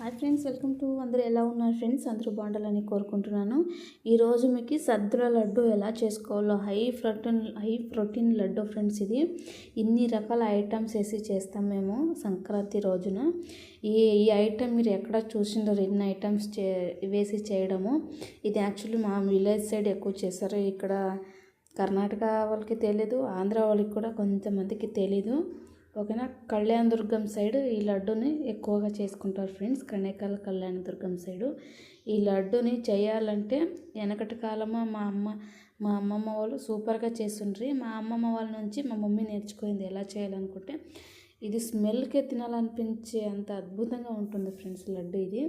Hi friends welcome to అందరూ ఎలా ఉన్నారు ఫ్రెండ్స్? అందరూ బాగుండాలని కోరుకుంటున్నాను. ఈరోజు మీకు సద్దుల లడ్డు ఎలా చేసుకోవాలో high protein high protein laddu friends ఇది. ఇన్ని రకాల ఐటమ్స్ వేసి చేస్తాం మేము సంక్రాంతి రోజున. ఈ ఈ ఐటమ్ మీరు ఎక్కడ చూసిండరు ఇన్ని ఐటమ్స్ చే వేసి చేయడము. ఇది యాక్చువల్లీ మా విలేజ్ సైడ్ ఎక్కువ చేస్తారు. ఇక్కడ కర్ణాటక వాళ్ళకి తెలియదు ఆంధ్ర వాళ్ళకి కూడా కొంతమందికి తెలీదు. ఓకేనా? కళ్యాణ దుర్గం సైడ్ ఈ లడ్డుని ఎక్కువగా చేసుకుంటారు ఫ్రెండ్స్. కణేకాల కళ్యాణ దుర్గం సైడు. ఈ లడ్డుని చేయాలంటే వెనకటి కాలము మా అమ్మ మా అమ్మమ్మ వాళ్ళు సూపర్గా చేస్తుండ్రి. మా అమ్మమ్మ వాళ్ళ నుంచి మా మమ్మీ నేర్చుకుంది ఎలా చేయాలనుకుంటే. ఇది స్మెల్కే తినాలనిపించే అంత అద్భుతంగా ఉంటుంది ఫ్రెండ్స్ లడ్డు ఇది.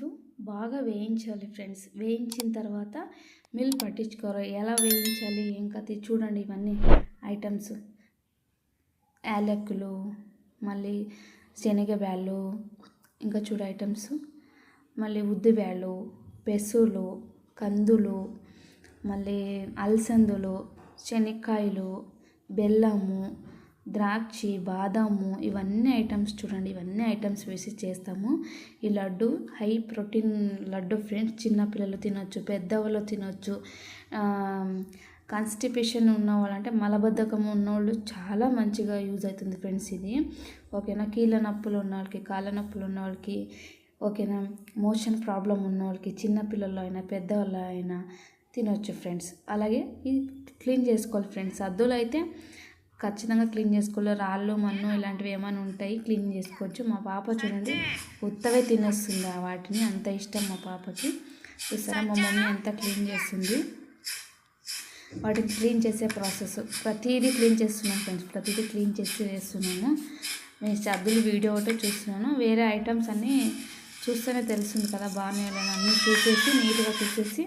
సో బాగా వేయించాలి ఫ్రెండ్స్. వేయించిన తర్వాత మిల్ పట్టించుకోరు. ఎలా వేయించాలి? ఏం కథ చూడండి ఇవన్నీ ఐటమ్స్. యాలక్కులు మళ్ళీ శనగబ్యాళ్ళు ఇంకా చూడు ఐటమ్స్. మళ్ళీ ఉద్దిబ్యాళ్ళు పెసులు కందులు మళ్ళీ అలసందులు శనక్కాయలు బెల్లము ద్రాక్ష బాదాము ఇవన్నీ ఐటమ్స్ చూడండి ఇవన్నీ ఐటమ్స్ వేసి చేస్తాము. ఈ laddu high protein laddu friends చిన్నపిల్లలు తినొచ్చు పెద్దవాళ్ళు తినొచ్చు. కాన్స్టిపేషన్ ఉన్న వాళ్ళు అంటే మలబద్ధకం ఉన్నవాళ్ళు చాలా మంచిగా యూజ్ అవుతుంది ఫ్రెండ్స్ ఇది. ఓకేనా? కీళ్ళ నొప్పులు ఉన్న వాళ్ళకి కాళ్ళ నొప్పులు ఉన్న వాళ్ళకి ఓకేనా? మోషన్ ప్రాబ్లం ఉన్న వాళ్ళకి చిన్నపిల్లలు అయినా పెద్దవాళ్ళు అయినా తినొచ్చు ఫ్రెండ్స్ అలాగే ఇది క్లీన్ చేసుకోవాలి ఫ్రెండ్స్ అద్దులు అయితే ఖచ్చితంగా క్లీన్ చేసుకోవాలి. రాళ్ళు మన్ను ఇలాంటివి ఏమైనా ఉంటాయి క్లీన్ చేసుకోవచ్చు. మా పాప చూడండి ఉత్తవే తినేస్తుంది వాటిని. అంత ఇష్టం మా పాపకి. చూసారా? మా మమ్మీ అంతా క్లీన్ చేస్తుంది. వాటిని క్లీన్ చేసే ప్రాసెస్. ప్రతిదీ క్లీన్ చేస్తున్నాను ఫ్రెండ్స్. ప్రతిదీ క్లీన్ చేసి వేస్తున్నాను. నేను సబ్బులు వీడియో ఒకటే చూస్తున్నాను. వేరే ఐటమ్స్ అన్నీ చూస్తేనే తెలుస్తుంది కదా బాగానే అన్నీ చూసేసి నీట్గా చూసేసి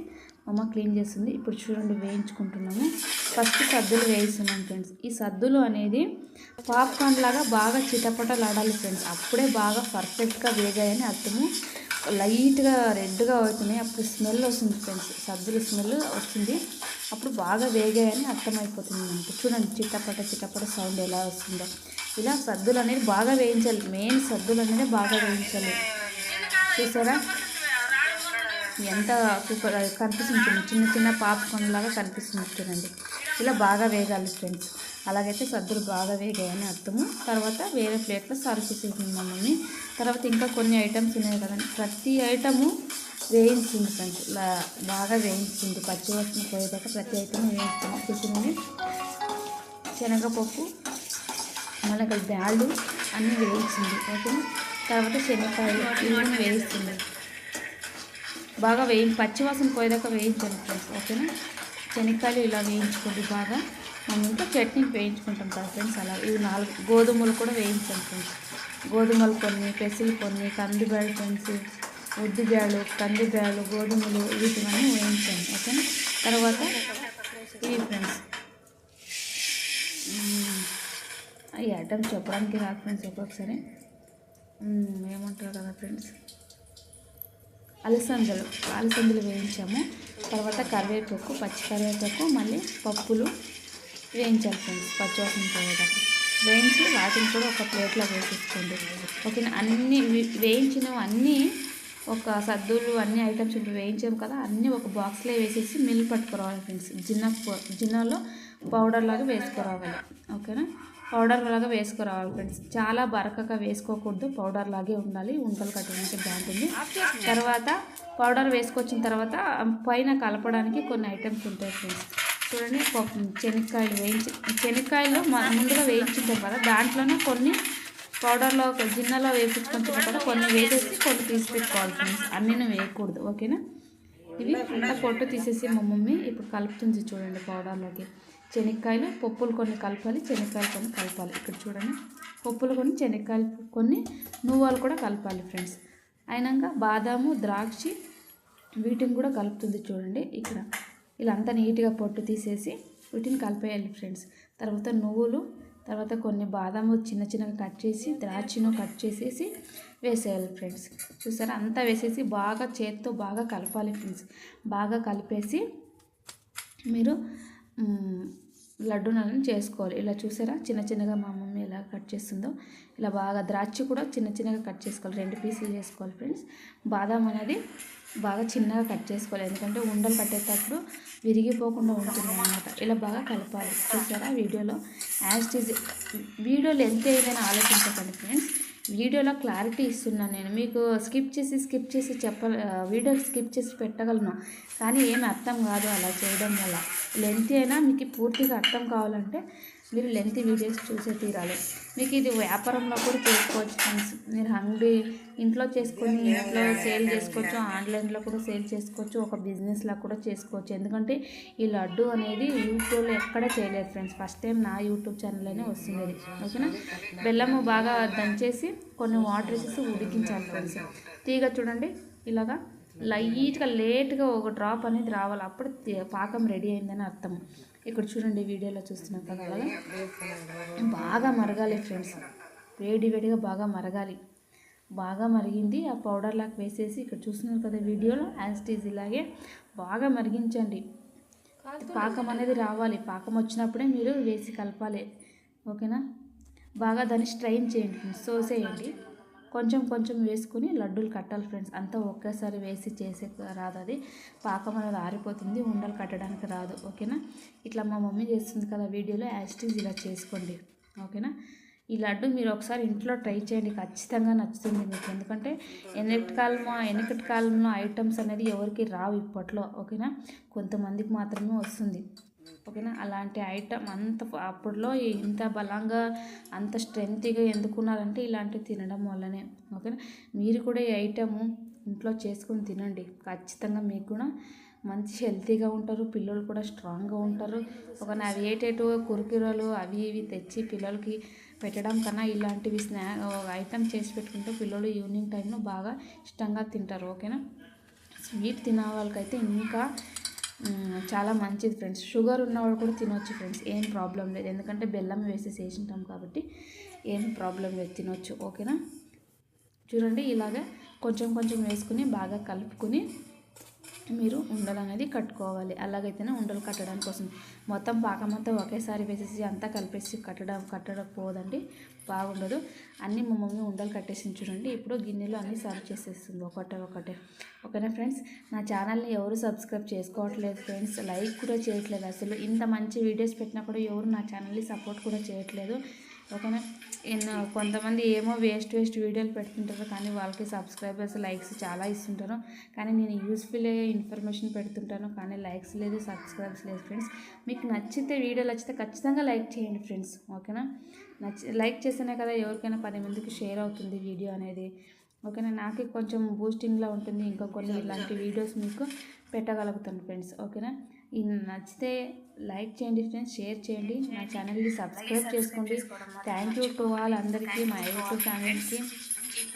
అమ్మ క్లీన్ చేస్తుంది. ఇప్పుడు చూడండి వేయించుకుంటున్నాము. First సద్దులు వేయిస్తున్నాం friends. ఈ సద్దులు అనేది పాప్కార్న్ లాగా బాగా చిటపటలాడాలి ఫ్రెండ్స్. అప్పుడే బాగా పర్ఫెక్ట్గా వేగాయని అర్థము. లైట్గా రెడ్గా అవుతున్నాయి. అప్పుడు స్మెల్ వస్తుంది ఫ్రెండ్స్. సద్దుల స్మెల్ వస్తుంది. అప్పుడు బాగా వేగాయని అర్థమైపోతుంది మనకి. చూడండి చిట్టపట చిట్టపట సౌండ్ ఎలా వస్తుందో. ఇలా సద్దులు అనేది బాగా వేయించాలి. మెయిన్ సద్దులు అనేది బాగా వేయించాలి. చూసారా? ఎంత సూపర్ కనిపిస్తుంది చిన్న చిన్న పాపకొండలాగా లాగా కనిపిస్తుంది చూడండి. ఇలా బాగా వేగాలి ఫ్రెండ్స్. అలాగైతే సద్దులు బాగా వేగాయని అర్థము. తర్వాత వేరే ప్లేట్లో సర్వ్ చేసేసింది మమ్మల్ని తర్వాత ఇంకా కొన్ని ఐటమ్స్ ఉన్నాయి కదండి. ప్రతి ఐటము వేయించింది ఫ్రెండ్స్. బాగా వేయించింది. పచ్చి పోయేదాకా ప్రతి ఐటమ్ వేయించింది శనగపప్పు మళ్ళీ బ్యాళ్ళు అన్నీ వేయించింది. ఓకేనా? తర్వాత శనగకాయలు ఇవన్నీ వేయిస్తుంది. బాగా వేయి పచ్చివాసన పోయేదాకా వేయించండి ఫ్రెండ్స్. ఓకేనా? శనక్కాయలు ఇలా వేయించుకోండి బాగా. మనం ఇంకా చట్నీ వేయించుకుంటాం కదా ఫ్రెండ్స్. అలా ఇవి నాలుగు గోధుమలు కూడా వేయించాం ఫ్రెండ్స్. గోధుమలు కొన్ని పెసిలు కొన్ని కందిబ్యాళ్ళు ఫ్రెండ్స్. ఉద్దిబ్యాళ్ళు కందిబ్యాళ్ళు గోధుమలు వీటివన్నీ వేయించాను ఓకేనా? తర్వాత ఇవి ఫ్రెండ్స్ ఈ ఐటమ్స్ చెప్పడానికి రాదు ఫ్రెండ్స్ ఒక్కొక్కసారి. ఏమంటారు కదా ఫ్రెండ్స్ అలసందలు అలసందలు వేయించాము. తర్వాత కరివేపాకు పచ్చి కరివేపాకు మళ్ళీ పప్పులు వేయించాలి ఫ్రెండ్స్ పచ్చివాసన పోయేటప్పుడు. వేయించి వాటిని కూడా ఒక ప్లేట్లో వేసేసుకోండి. ఓకేనా? అన్నీ వేయించినవి అన్నీ ఒక సద్దులు అన్ని ఐటమ్స్ ఇప్పుడు వేయించాము కదా అన్నీ ఒక బాక్స్లో వేసేసి మిల్ పట్టుకురావాలి ఫ్రెండ్స్ జిన్న జిన్నలో పౌడర్ లాగా వేసుకురావాలి. ఓకేనా? పౌడర్ లాగా వేసుకురావాలి ఫ్రెండ్స్ చాలా బరకగా వేసుకోకూడదు పౌడర్ లాగే ఉండాలి. ఉంటలు కట్టడానికి బాగుంటుంది. తర్వాత పౌడర్ వేసుకొచ్చిన తర్వాత పైన కలపడానికి కొన్ని ఐటమ్స్ ఉంటాయి ఫ్రెండ్స్ చూడండి శనక్కాయలు వేయించి శనక్కాయలు ముందుగా వేయించుంటాం కదా దాంట్లోనే కొన్ని పౌడర్లో ఒక గిన్నెలో వేపించుకొని కూడా కొన్ని వేసేసి కొన్ని తీసి పెట్టుకోవాలి ఫ్రెండ్స్ అన్నీ వేయకూడదు ఓకేనా? ఇవి అంతా పొట్టు తీసేసి మా మమ్మీ ఇప్పుడు కలుపుతుంది చూడండి పౌడర్లోకి. శనక్కాయలు పప్పులు కొన్ని కలపాలి శనక్కాయలు కొన్ని కలపాలి. ఇక్కడ చూడండి పప్పులు కొన్ని శనక్కాయలు కొన్ని నువ్వులు కూడా కలపాలి ఫ్రెండ్స్ అయినాక బాదాము ద్రాక్ష వీటిని కూడా కలుపుతుంది చూడండి ఇక్కడ. ఇలా అంతా నీట్గా పొట్టు తీసేసి వీటిని కలిపేయాలి ఫ్రెండ్స్ తర్వాత నువ్వులు తర్వాత కొన్ని బాదాము చిన్న చిన్నగా కట్ చేసి ద్రాక్షను కట్ చేసేసి వేసేయాలి ఫ్రెండ్స్. చూసారా? అంతా వేసేసి బాగా చేత్తో బాగా కలపాలి ఫ్రెండ్స్. బాగా కలిపేసి మీరు లడ్డూలను చేసుకోవాలి. ఇలా చూసారా? చిన్న చిన్నగా మా మమ్మీ ఎలా కట్ చేస్తుందో. ఇలా బాగా ద్రాక్ష కూడా చిన్న చిన్నగా కట్ చేసుకోవాలి. రెండు పీసులు చేసుకోవాలి ఫ్రెండ్స్. బాదాం అనేది బాగా చిన్నగా కట్ చేసుకోవాలి. ఎందుకంటే ఉండలు కట్టేటప్పుడు విరిగిపోకుండా ఉంటుంది అన్నమాట ఇలా బాగా కలపాలి. చూసారా? వీడియోలో యాజ్ టీజ్ వీడియోలు ఎంత ఏదైనా ఆలోచించకండి ఫ్రెండ్స్ వీడియోలో క్లారిటీ ఇస్తున్నాను నేను. మీకు స్కిప్ చేసి స్కిప్ చేసి చెప్ప వీడియో స్కిప్ చేసి పెట్టగలను. కానీ ఏమి అర్థం కాదు అలా చేయడం వల్ల. లెంత్ అయినా మీకు పూర్తిగా అర్థం కావాలంటే మీరు లెంత్ వీడియోస్ చూసే తీరాలి. మీకు ఇది వ్యాపారంలో కూడా చేసుకోవచ్చు ఫ్రెండ్స్ మీరు అంగడి ఇంట్లో చేసుకొని ఇంట్లో సేల్ చేసుకోవచ్చు ఆన్లైన్లో కూడా సేల్ చేసుకోవచ్చు ఒక బిజినెస్లా కూడా చేసుకోవచ్చు. ఎందుకంటే ఈ లడ్డు అనేది యూట్యూబ్లో ఎక్కడ చేయలేదు ఫ్రెండ్స్ ఫస్ట్ టైం నా యూట్యూబ్ ఛానల్లోనే వస్తుంది ఓకేనా? బెల్లము బాగా దంచేసి కొన్ని వాటర్ వేసేసి ఉడికించాలి ఫ్రెండ్స్ తీగ చూడండి. ఇలాగా లైట్గా లేట్గా ఒక డ్రాప్ అనేది రావాలి. అప్పుడు పాకం రెడీ అయిందని అర్థం. ఇక్కడ చూడండి వీడియోలో చూస్తున్నాం కదా బాగా మరగాలి ఫ్రెండ్స్. వేడి వేడిగా బాగా మరగాలి. బాగా మరిగింది. ఆ పౌడర్ లాగా వేసేసి ఇక్కడ చూస్తున్నారు కదా వీడియోలో యాస్టీజ్ ఇలాగే బాగా మరిగించండి. పాకం అనేది రావాలి. పాకం వచ్చినప్పుడే మీరు వేసి కలపాలి. ఓకేనా? బాగా దాన్ని స్ట్రైన్ చేయండి. సోసేయండి. కొంచెం కొంచెం వేసుకుని లడ్డూలు కట్టాలి ఫ్రెండ్స్. అంతా ఒకేసారి వేసి చేసే రాదు అది. పాకం అనేది ఆరిపోతుంది ఉండలు కట్టడానికి రాదు. ఓకేనా? ఇట్లా మా మమ్మీ చేస్తుంది కదా వీడియోలో యాస్టీజ్ ఇలా చేసుకోండి. ఓకేనా? ఈ లడ్డు మీరు ఒకసారి ఇంట్లో ట్రై చేయండి. ఖచ్చితంగా నచ్చుతుంది మీకు. ఎందుకంటే వెనకటి కాలంలో వెనకటి కాలంలో ఐటమ్స్ అనేది ఎవరికి రావు ఇప్పట్లో. ఓకేనా? కొంతమందికి మాత్రమే వస్తుంది. ఓకేనా? అలాంటి ఐటమ్ అంత అప్పుడులో ఇంత బలంగా అంత స్ట్రెంగ్త్గా ఎందుకున్నారంటే ఇలాంటివి తినడం వల్లనే. ఓకేనా? మీరు కూడా ఈ ఐటము ఇంట్లో చేసుకొని తినండి. ఖచ్చితంగా మీకు కూడా మంచి హెల్తీగా ఉంటారు. పిల్లలు కూడా స్ట్రాంగ్గా ఉంటారు. ఒక అవి ఏటేటో కురుకురలు అవి ఇవి తెచ్చి పిల్లలకి పెట్టడం కన్నా ఇలాంటివి స్నా ఐటమ్ చేసి పెట్టుకుంటే పిల్లలు ఈవినింగ్ టైంలో బాగా ఇష్టంగా తింటారు. ఓకేనా? స్వీట్ తినే వాళ్ళకైతే ఇంకా చాలా మంచిది ఫ్రెండ్స్. షుగర్ ఉన్నవాళ్ళు కూడా తినొచ్చు ఫ్రెండ్స్. ఏం ప్రాబ్లం లేదు. ఎందుకంటే బెల్లం వేసేసి వేసింటాం కాబట్టి ఏం ప్రాబ్లం లేదు. తినొచ్చు. ఓకేనా? చూడండి ఇలాగే కొంచెం కొంచెం వేసుకుని బాగా కలుపుకొని మీరు ఉండలు అనేది కట్టుకోవాలి. అలాగైతేనే ఉండలు కట్టడానికి వస్తుంది మొత్తం పాకం ఒకేసారి వేసేసి అంతా కలిపేసి కట్టడం కట్టడం పోదండి బాగుండదు. అన్నీ మా మమ్మీ ఉండలు కట్టేసి చూడండి. ఇప్పుడు గిన్నెలో అన్నీ సర్వ్ చేసేస్తుంది ఒకటే ఒకటే. ఓకేనా ఫ్రెండ్స్? నా ఛానల్ని ఎవరు సబ్స్క్రైబ్ చేసుకోవట్లేదు ఫ్రెండ్స్? లైక్ కూడా చేయట్లేదు అసలు. ఇంత మంచి వీడియోస్ పెట్టినా కూడా ఎవరు నా ఛానల్ని సపోర్ట్ కూడా చేయట్లేదు. ఓకేనా? కొంతమంది ఏమో వేస్ట్ వేస్ట్ వీడియోలు పెడుతుంటారు కానీ వాళ్ళకి సబ్స్క్రైబర్స్ లైక్స్ చాలా ఇస్తుంటారు. కానీ నేను యూస్ఫుల్ అయ్యే ఇన్ఫర్మేషన్ పెడుతుంటాను కానీ లైక్స్ లేదు సబ్స్క్రైబ్స్ లేదు ఫ్రెండ్స్. మీకు నచ్చితే వీడియోలు నచ్చితే ఖచ్చితంగా లైక్ చేయండి ఫ్రెండ్స్. ఓకేనా? నచ్చి లైక్ చేస్తేనే కదా ఎవరికైనా పది మందికి షేర్ అవుతుంది వీడియో అనేది. ఓకేనా? నాకు కొంచెం బూస్టింగ్లో ఉంటుంది. ఇంకా కొన్ని ఇలాంటి వీడియోస్ మీకు పెట్టగలుగుతాను ఫ్రెండ్స్. ఓకేనా? ఈ నచ్చితే లైక్ చేయండి ఫ్రెండ్స్ షేర్ చేయండి. నా ఛానల్ని సబ్స్క్రైబ్ చేసుకోండి. థ్యాంక్ యూ టు ఆల్ అందరికీ మా యూట్యూబ్ ఛానల్కి.